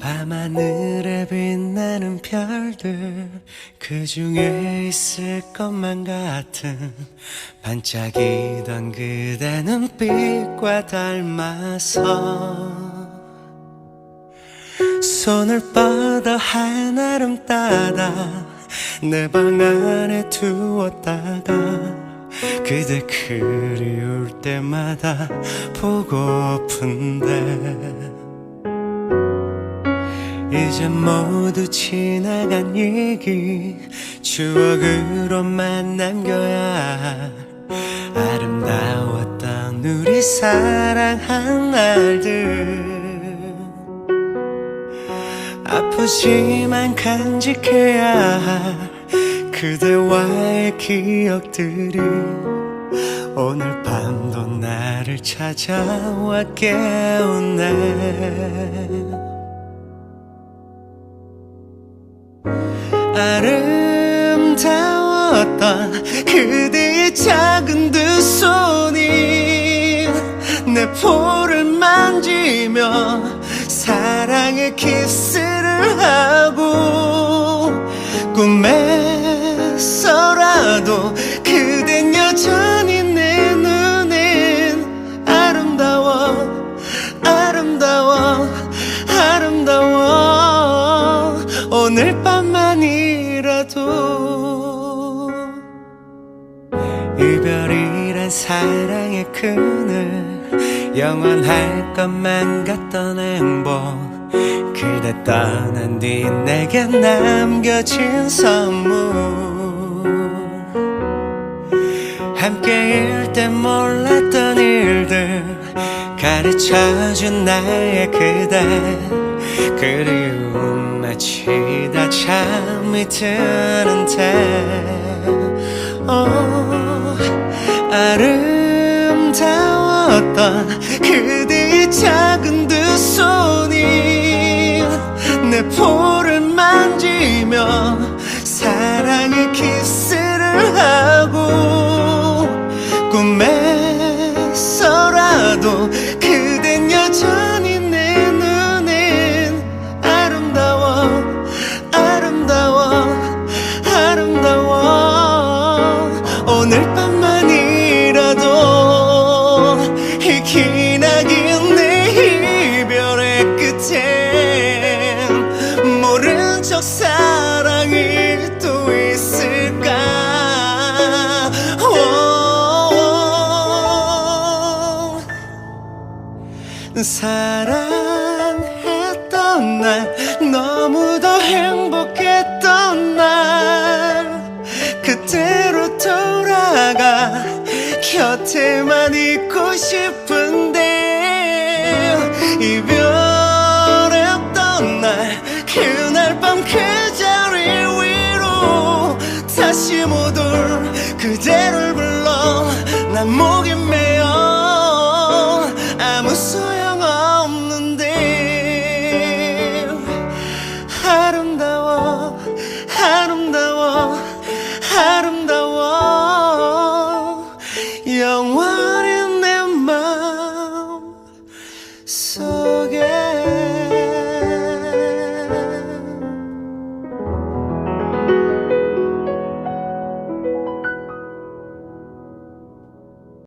밤하늘에 빛나는 별들 그 중에 있을 것만 같은 반짝이던 그대 눈빛과 닮아서 손을 뻗어 한아름 따다 내 방 안에 두었다가 그대 그리울 때마다 보고픈데 이제 모두 지나간 얘기 추억으로만 남겨야 아름다웠던 우리 사랑한 날들. 아프지만 간직해야 할 그대와의 기억들이 오늘 밤도 나를 찾아와 깨우네 아름다웠던 그대의 작은 두 손이 내 볼을 만지며 사랑의 키스를 하고 꿈에서라도 그댄 여전히 이별이란 사랑의 그늘 영원할 것만 같던 행복. 그대 떠난 뒤 내게 남겨진 선물. 함께일 때 몰랐던 일들 가르쳐준 나의 그대. 그리움 마치 다 잠이 드는데 어, 아름다웠던 그대의 작은 두 손이 내 볼을 만지며 사랑의 키스를 하고 꿈에서라도 그댄 여전히 내 눈엔 아름다워 아름다워 아름다워. 오늘 밤 사랑했던 날 너무도 행복했던 날. 그때로 돌아가 곁에만 있고 싶은데 이별했던 날 그날 밤 그 자리 위로 다시 못 올 그대를 불러 난 목이 메 想问